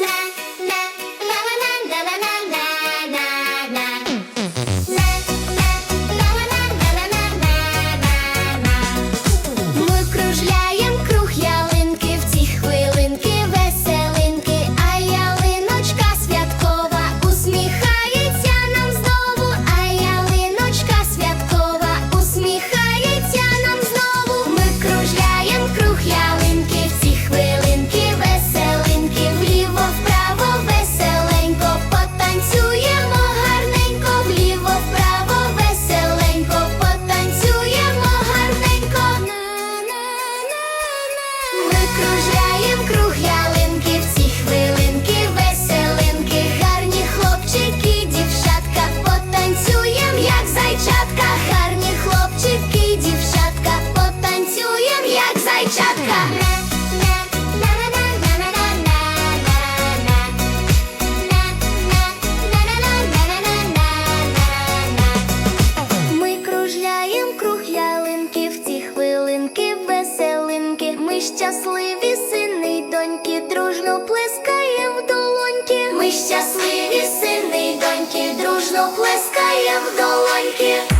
la la Cause щасливі, сини доньки, дружно плескає в долоньки. Ми щасливі, сини доньки, дружно плескає в долоньки.